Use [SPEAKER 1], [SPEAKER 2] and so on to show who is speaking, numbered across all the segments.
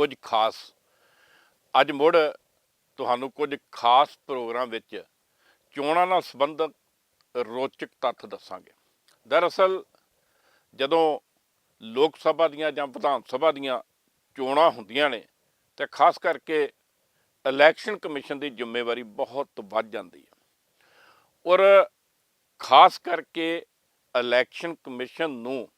[SPEAKER 1] ਕੁਝ ਖਾਸ, ਅੱਜ ਮੁੜ ਤੁਹਾਨੂੰ ਕੁਝ ਖਾਸ ਪ੍ਰੋਗਰਾਮ ਵਿੱਚ ਚੋਣਾਂ ਨਾਲ ਸੰਬੰਧਿਤ ਰੋਚਕ ਤੱਥ ਦੱਸਾਂਗੇ। ਦਰਅਸਲ ਜਦੋਂ ਲੋਕ ਸਭਾ ਦੀਆਂ ਜਾਂ ਵਿਧਾਨ ਸਭਾ ਦੀਆਂ ਚੋਣਾਂ ਹੁੰਦੀਆਂ ਨੇ, ਤੇ ਖਾਸ ਕਰਕੇ ਇਲੈਕਸ਼ਨ ਕਮਿਸ਼ਨ ਦੀ ਜ਼ਿੰਮੇਵਾਰੀ ਬਹੁਤ ਵੱਧ ਜਾਂਦੀ ਹੈ। ਔਰ ਖਾਸ ਕਰਕੇ ਇਲੈਕਸ਼ਨ ਕਮਿਸ਼ਨ ਨੂੰ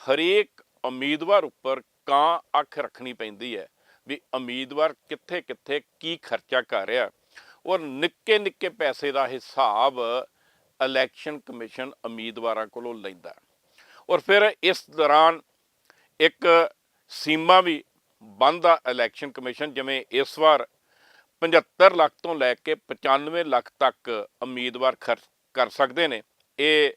[SPEAKER 1] ਹਰੇਕ ਉਮੀਦਵਾਰ ਉੱਪਰ ਕਾਂ ਅੱਖ ਰੱਖਣੀ ਪੈਂਦੀ ਹੈ ਵੀ ਉਮੀਦਵਾਰ ਕਿੱਥੇ ਕਿੱਥੇ ਕੀ ਖਰਚਾ ਕਰ ਰਿਹਾ। ਔਰ ਨਿੱਕੇ ਨਿੱਕੇ ਪੈਸੇ ਦਾ ਹਿਸਾਬ ਇਲੈਕਸ਼ਨ ਕਮਿਸ਼ਨ ਉਮੀਦਵਾਰਾਂ ਕੋਲੋਂ ਲੈਂਦਾ ਔਰ ਫਿਰ ਇਸ ਦੌਰਾਨ ਇੱਕ ਸੀਮਾ ਵੀ ਬੰਦਾ ਇਲੈਕਸ਼ਨ ਕਮਿਸ਼ਨ, ਜਿਵੇਂ ਇਸ ਵਾਰ 75 ਲੱਖ ਤੋਂ ਲੈ ਕੇ 95 ਲੱਖ ਤੱਕ ਉਮੀਦਵਾਰ ਖਰਚ ਕਰ ਸਕਦੇ ਨੇ। ਇਹ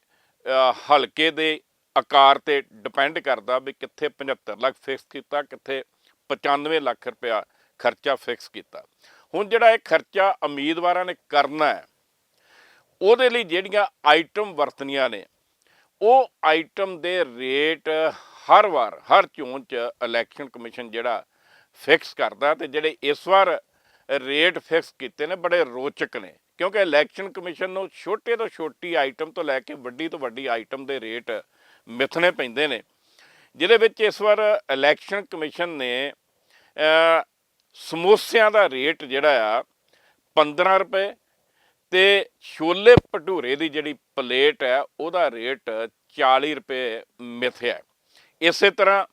[SPEAKER 1] ਹਲਕੇ ਦੇ ਆਕਾਰ ਤੇ ਡਿਪੈਂਡ ਕਰਦਾ ਵੀ ਕਿੱਥੇ 75 ਲੱਖ ਫਿਕਸ ਕੀਤਾ, ਕਿੱਥੇ 95 ਲੱਖ ਰੁਪਇਆ ਖਰਚਾ ਫਿਕਸ ਕੀਤਾ। ਹੁਣ ਜਿਹੜਾ ਇਹ ਖਰਚਾ ਉਮੀਦਵਾਰਾਂ ਨੇ ਕਰਨਾ ਹੈ, ਉਹਦੇ ਲਈ ਜਿਹੜੀਆਂ ਆਈਟਮ ਵਰਤਨੀਆਂ ਨੇ, ਉਹ ਆਈਟਮ ਦੇ ਰੇਟ ਹਰ ਵਾਰ, ਹਰ ਚੋਣ ਚ ਇਲੈਕਸ਼ਨ ਕਮਿਸ਼ਨ ਜਿਹੜਾ ਫਿਕਸ ਕਰਦਾ ਤੇ ਜਿਹੜੇ ਇਸ ਵਾਰ ਰੇਟ ਫਿਕਸ ਕੀਤੇ ਨੇ, ਬੜੇ ਰੋਚਕ ਨੇ। ਕਿਉਂਕਿ ਇਲੈਕਸ਼ਨ ਕਮਿਸ਼ਨ ਨੂੰ ਛੋਟੇ ਤੋਂ ਛੋਟੀ ਆਈਟਮ ਤੋਂ ਲੈ ਕੇ ਵੱਡੀ ਤੋਂ ਵੱਡੀ ਆਈਟਮ ਦੇ ਰੇਟ ਮਿਥਣੇ ਪੈਂਦੇ ਨੇ ਜਿਹਦੇ ਵਿੱਚ ਇਸ ਵਾਰ ਇਲੈਕਸ਼ਨ ਕਮਿਸ਼ਨ ਨੇ ਸਮੋਸਿਆਂ ਦਾ ਰੇਟ ਜਿਹੜਾ ਆ 15 ਰੁਪਏ ਤੇ ਛੋਲੇ ਭਟੂਰੇ ਦੀ ਜਿਹੜੀ ਪਲੇਟ ਹੈ, ਉਹਦਾ ਰੇਟ 40 ਰੁਪਏ ਮਿਥਿਆ ਹੈ। ਇਸੇ ਤਰ੍ਹਾਂ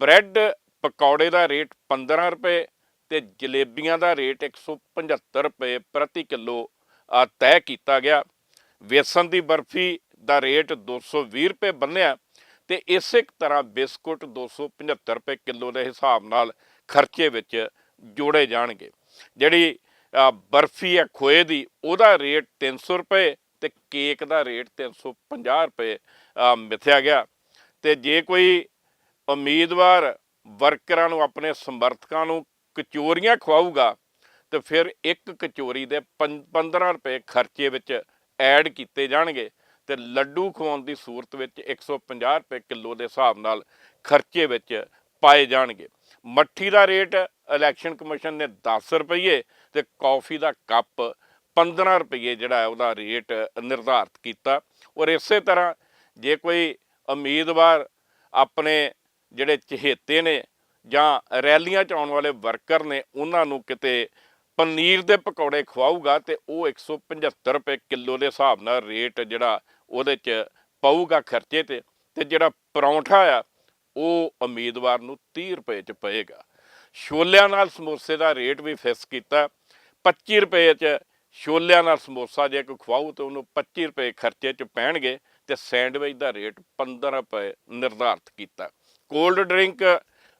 [SPEAKER 1] ਬ੍ਰੈਡ ਪਕੌੜੇ ਦਾ ਰੇਟ 15 ਰੁਪਏ ਤੇ ਜਲੇਬੀਆਂ ਦਾ ਰੇਟ 175 ਰੁਪਏ ਪ੍ਰਤੀ ਕਿਲੋ ਤੈਅ ਕੀਤਾ ਗਿਆ ਵੇਸਣ ਦੀ ਬਰਫੀ ਦਾ ਰੇਟ 220 ਰੁਪਏ ਬੰਨਿਆ ਤੇ ਇਸੇ ਤਰ੍ਹਾਂ ਬਿਸਕੁਟ 275 ਰੁਪਏ ਕਿਲੋ ਦੇ ਹਿਸਾਬ ਨਾਲ ਖਰਚੇ ਵਿੱਚ ਜੋੜੇ ਜਾਣਗੇ। ਜਿਹੜੀ ਬਰਫੀ ਹੈ ਖੋਏ ਦੀ, ਉਹਦਾ ਰੇਟ 300 ਰੁਪਏ ਤੇ ਕੇਕ ਦਾ ਰੇਟ 350 ਰੁਪਏ ਮਿਥਿਆ ਗਿਆ। ਤੇ ਜੇ ਕੋਈ ਉਮੀਦਵਾਰ ਵਰਕਰਾਂ ਨੂੰ, ਆਪਣੇ ਸਮਰਥਕਾਂ ਨੂੰ ਕਚੋਰੀਆਂ ਖਵਾਊਗਾ, ਤੇ ਫਿਰ ਇੱਕ ਕਚੋਰੀ ਦੇ ਪੰ- 15 ਰੁਪਏ ਖਰਚੇ ਵਿੱਚ ਐਡ ਕੀਤੇ ਜਾਣਗੇ। ਤੇ ਲੱਡੂ ਖਵਾਉਣ ਦੀ ਸੂਰਤ ਵਿੱਚ 150 ਰੁਪਏ ਕਿਲੋ ਦੇ ਹਿਸਾਬ ਨਾਲ ਖਰਚੇ ਵਿੱਚ ਪਾਏ ਜਾਣਗੇ। ਮੱਠੀ ਦਾ ਰੇਟ ਇਲੈਕਸ਼ਨ ਕਮਿਸ਼ਨ ਨੇ 10 ਰੁਪਏ ਤੇ ਕੌਫੀ ਦਾ ਕੱਪ 15 ਰੁਪਏ ਜਿਹੜਾ ਉਹਦਾ ਰੇਟ ਨਿਰਧਾਰਤ ਕੀਤਾ। ਔਰ ਇਸੇ ਤਰ੍ਹਾਂ ਜੇ ਕੋਈ ਉਮੀਦਵਾਰ ਆਪਣੇ ਜਿਹੜੇ ਚਹੇਤੇ ਨੇ ਜਾਂ ਰੈਲੀਆਂ 'ਚ ਆਉਣ ਵਾਲੇ ਵਰਕਰ ਨੇ, ਉਹਨਾਂ ਨੂੰ ਕਿਤੇ ਪਨੀਰ ਦੇ ਪਕੌੜੇ ਖਵਾਊਗਾ ਤੇ ਉਹ 175 ਰੁਪਏ ਕਿਲੋ ਦੇ ਹਿਸਾਬ ਨਾਲ ਰੇਟ ਜਿਹੜਾ ਉਹਦੇ 'ਚ ਪਊਗਾ ਖਰਚੇ ਤੇ ਤੇ ਜਿਹੜਾ ਪਰੌਂਠਾ ਆ, ਉਹ ਉਮੀਦਵਾਰ ਨੂੰ 30 ਰੁਪਏ 'ਚ ਪਏਗਾ। ਛੋਲਿਆਂ ਨਾਲ ਸਮੋਸੇ ਦਾ ਰੇਟ ਵੀ ਫਿਕਸ ਕੀਤਾ। 25 ਰੁਪਏ 'ਚ ਛੋਲਿਆਂ ਨਾਲ ਸਮੋਸਾ ਜੇ ਕੋਈ ਖਵਾਉ ਤਾਂ ਉਹਨੂੰ 25 ਰੁਪਏ ਖਰਚੇ 'ਚ ਪੈਣਗੇ ਤੇ ਸੈਂਡਵਿਚ ਦਾ ਰੇਟ 15 ਰੁਪਏ ਨਿਰਧਾਰਤ ਕੀਤਾ। ਕੋਲਡ ਡਰਿੰਕ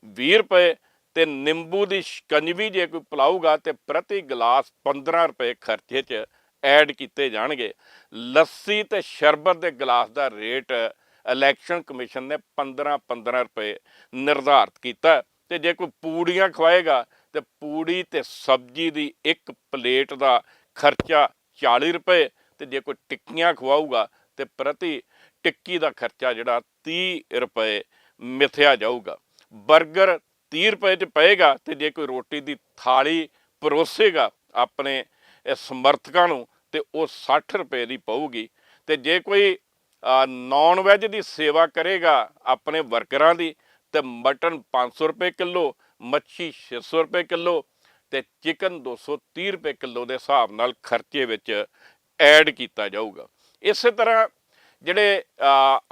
[SPEAKER 1] 20 ਰੁਪਏ ਤੇ ਨਿੰਬੂ ਦੀ ਸ਼ਿਕੰਜਵੀ ਜੇ ਕੋਈ ਪਿਲਾਊਗਾ, ਤੇ ਪ੍ਰਤੀ ਗਲਾਸ 15 ਰੁਪਏ ਖਰਚੇ 'ਚ ਐਡ ਕੀਤੇ ਜਾਣਗੇ। ਲੱਸੀ ਤੇ ਸ਼ਰਬਤ ਦੇ ਗਲਾਸ ਦਾ ਰੇਟ ਇਲੈਕਸ਼ਨ ਕਮਿਸ਼ਨ ਨੇ 15 15 ਰੁਪਏ ਨਿਰਧਾਰਤ ਕੀਤਾ ਤੇ ਜੇ ਕੋਈ ਪੂੜੀਆਂ ਖਵਾਏਗਾ ਤੇ ਪੂੜੀ ਤੇ ਸਬਜ਼ੀ ਦੀ ਇੱਕ ਪਲੇਟ ਦਾ ਖਰਚਾ 40 ਰੁਪਏ ਤੇ ਜੇ ਕੋਈ ਟਿੱਕੀਆਂ ਖਵਾਊਗਾ ਤੇ ਪ੍ਰਤੀ ਟਿੱਕੀ ਦਾ ਖਰਚਾ ਜਿਹੜਾ 30 ਰੁਪਏ ਮਿਥਿਆ ਜਾਊਗਾ। 버ਗਰ 30 ਰੁਪਏ ਚ ਪਏਗਾ ਤੇ ਜੇ ਕੋਈ ਰੋਟੀ ਦੀ ਥਾਲੀ ਪਰੋਸੇਗਾ ਆਪਣੇ ਇਹ ਸਮਰਥਕਾਂ ਨੂੰ ਤੇ ਉਹ 60 ਰੁਪਏ ਦੀ ਪਊਗੀ। ਤੇ ਜੇ ਕੋਈ ਨਾਨ ਵੈਜ ਦੀ ਸੇਵਾ ਕਰੇਗਾ ਆਪਣੇ ਵਰਕਰਾਂ ਦੀ, ਤੇ ਮਟਨ 500 ਰੁਪਏ ਕਿਲੋ, ਮੱਛੀ 600 ਰੁਪਏ ਕਿਲੋ ਤੇ ਚਿਕਨ 230 ਰੁਪਏ ਕਿਲੋ ਦੇ ਹਿਸਾਬ ਨਾਲ ਖਰਚੇ ਵਿੱਚ ਐਡ ਕੀਤਾ ਜਾਊਗਾ। ਇਸੇ ਤਰ੍ਹਾਂ ਜਿਹੜੇ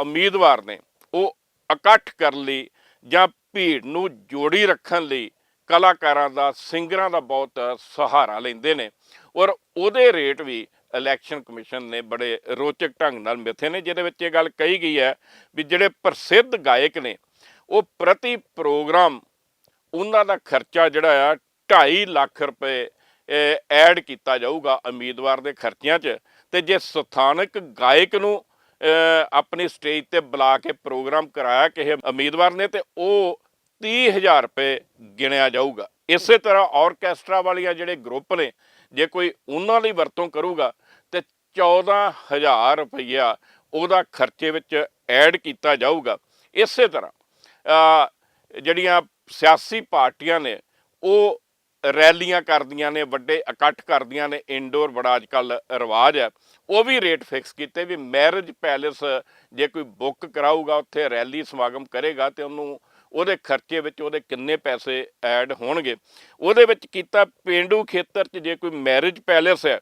[SPEAKER 1] ਉਮੀਦਵਾਰ ਨੇ, ਉਹ ਇਕੱਠ ਕਰਨ ਲਈ ਜਾਂ ਭੀੜ ਨੂੰ ਜੋੜੀ ਰੱਖਣ ਲਈ ਕਲਾਕਾਰਾਂ ਦਾ, ਸਿੰਗਰਾਂ ਦਾ ਬਹੁਤ ਸਹਾਰਾ ਲੈਂਦੇ ਨੇ ਔਰ ਉਹਦੇ ਰੇਟ ਵੀ ਇਲੈਕਸ਼ਨ ਕਮਿਸ਼ਨ ਨੇ ਬੜੇ ਰੋਚਕ ਢੰਗ ਨਾਲ ਮਿੱਥੇ ਨੇ, ਜਿਹਦੇ ਵਿੱਚ ਇਹ ਗੱਲ ਕਹੀ ਗਈ ਹੈ ਵੀ ਜਿਹੜੇ ਪ੍ਰਸਿੱਧ ਗਾਇਕ ਨੇ, ਉਹ ਪ੍ਰਤੀ ਪ੍ਰੋਗਰਾਮ ਉਹਨਾਂ ਦਾ ਖਰਚਾ ਜਿਹੜਾ ਆ 2.5 ਲੱਖ ਰੁਪਏ ਐਡ ਕੀਤਾ ਜਾਊਗਾ ਉਮੀਦਵਾਰ ਦੇ ਖਰਚਿਆਂ 'ਚ ਤੇ ਜੇ ਸਥਾਨਕ ਗਾਇਕ ਨੂੰ ਆਪਣੀ ਸਟੇਜ ਤੇ ਬੁਲਾ ਕੇ ਪ੍ਰੋਗਰਾਮ ਕਰਾਇਆ ਕਿਸੇ ਉਮੀਦਵਾਰ ਨੇ ਤੇ ਉਹ 30000 ਰੁਪਏ ਗਿਣਿਆ ਜਾਊਗਾ। ਇਸੇ ਤਰ੍ਹਾਂ ਆਰਕੈਸਟਰਾ ਵਾਲੀਆਂ ਜਿਹੜੇ ਗਰੁੱਪ ਨੇ, ਜੇ ਕੋਈ ਉਹਨਾਂ ਲਈ ਵਰਤੋਂ ਕਰੂਗਾ, ਤੇ 14000 ਰੁਪਈਆ ਉਹਦਾ ਖਰਚੇ ਵਿੱਚ ਐਡ ਕੀਤਾ ਜਾਊਗਾ। ਇਸੇ ਤਰ੍ਹਾਂ ਜਿਹੜੀਆਂ ਸਿਆਸੀ ਪਾਰਟੀਆਂ ਨੇ, ਉਹ ਰੈਲੀਆਂ ਕਰਦੀਆਂ ਨੇ, ਵੱਡੇ ਇਕੱਠ ਕਰਦੀਆਂ ਨੇ ਇਨਡੋਰ ਬੜਾ ਅੱਜਕੱਲ ਰਿਵਾਜ ਹੈ। ਉਹ ਵੀ ਰੇਟ ਫਿਕਸ ਕੀਤੇ ਵੀ ਮੈਰਿਜ ਪੈਲੇਸ ਜੇ ਕੋਈ ਬੁੱਕ ਕਰਾਊਗਾ, ਉੱਥੇ ਰੈਲੀ ਸਮਾਗਮ ਕਰੇਗਾ ਤੇ ਉਹਨੂੰ ਉਹਦੇ ਖਰਚੇ ਵਿੱਚ ਉਹਦੇ ਕਿੰਨੇ ਪੈਸੇ ਐਡ ਹੋਣਗੇ। ਉਹਦੇ ਵਿੱਚ ਕੀਤਾ ਪਿੰਡੂ ਖੇਤਰ 'ਚ ਜੇ ਕੋਈ ਮੈਰਿਜ ਪੈਲੇਸ ਹੈ,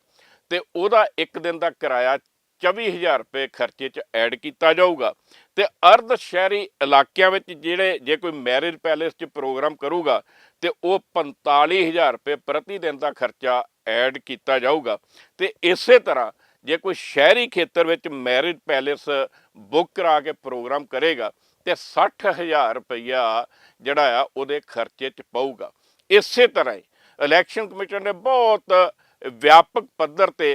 [SPEAKER 1] ਤੇ ਉਹਦਾ ਇੱਕ ਦਿਨ ਦਾ ਕਿਰਾਇਆ 24000 ਰੁਪਏ ਖਰਚੇ 'ਚ ਐਡ ਕੀਤਾ ਜਾਊਗਾ ਤੇ ਅਰਧ ਸ਼ਹਿਰੀ ਇਲਾਕਿਆਂ ਵਿੱਚ ਜਿਹੜੇ, ਜੇ ਕੋਈ ਮੈਰਿਜ ਪੈਲੇਸ 'ਚ ਪ੍ਰੋਗਰਾਮ ਕਰੂਗਾ, ਤੇ ਉਹ 45000 ਰੁਪਏ ਪ੍ਰਤੀ ਦਿਨ ਦਾ ਖਰਚਾ ਐਡ ਕੀਤਾ ਜਾਊਗਾ। ਤੇ ਇਸੇ ਤਰ੍ਹਾਂ ਜੇ ਕੋਈ ਸ਼ਹਿਰੀ ਖੇਤਰ ਵਿੱਚ ਮੈਰਿਜ ਪੈਲੇਸ ਬੁੱਕ ਕਰਾ ਕੇ ਪ੍ਰੋਗਰਾਮ ਕਰੇਗਾ ਤੇ 60000 ਰੁਪਈਆ ਜਿਹੜਾ ਆ ਉਹਦੇ ਖਰਚੇ 'ਚ ਪਊਗਾ। ਇਸੇ ਤਰ੍ਹਾਂ ਹੀ ਇਲੈਕਸ਼ਨ ਕਮਿਸ਼ਨ ਨੇ ਬਹੁਤ ਵਿਆਪਕ ਪੱਧਰ ਤੇ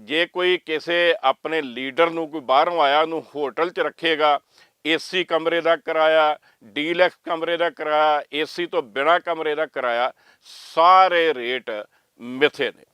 [SPEAKER 1] ਜੇ ਕੋਈ ਕਿਸੇ ਆਪਣੇ ਲੀਡਰ ਨੂੰ ਕੋਈ ਬਾਹਰੋਂ ਆਇਆ ਉਹਨੂੰ ਹੋਟਲ 'ਚ ਰੱਖੇਗਾ, ਏਸੀ ਕਮਰੇ ਦਾ ਕਿਰਾਇਆ, ਡੀਲੈਕਸ ਕਮਰੇ ਦਾ ਕਿਰਾਇਆ, ਏਸੀ ਤੋਂ ਬਿਨਾ ਕਮਰੇ ਦਾ ਕਿਰਾਇਆ, ਸਾਰੇ ਰੇਟ ਮਿਥੇ ਨੇ।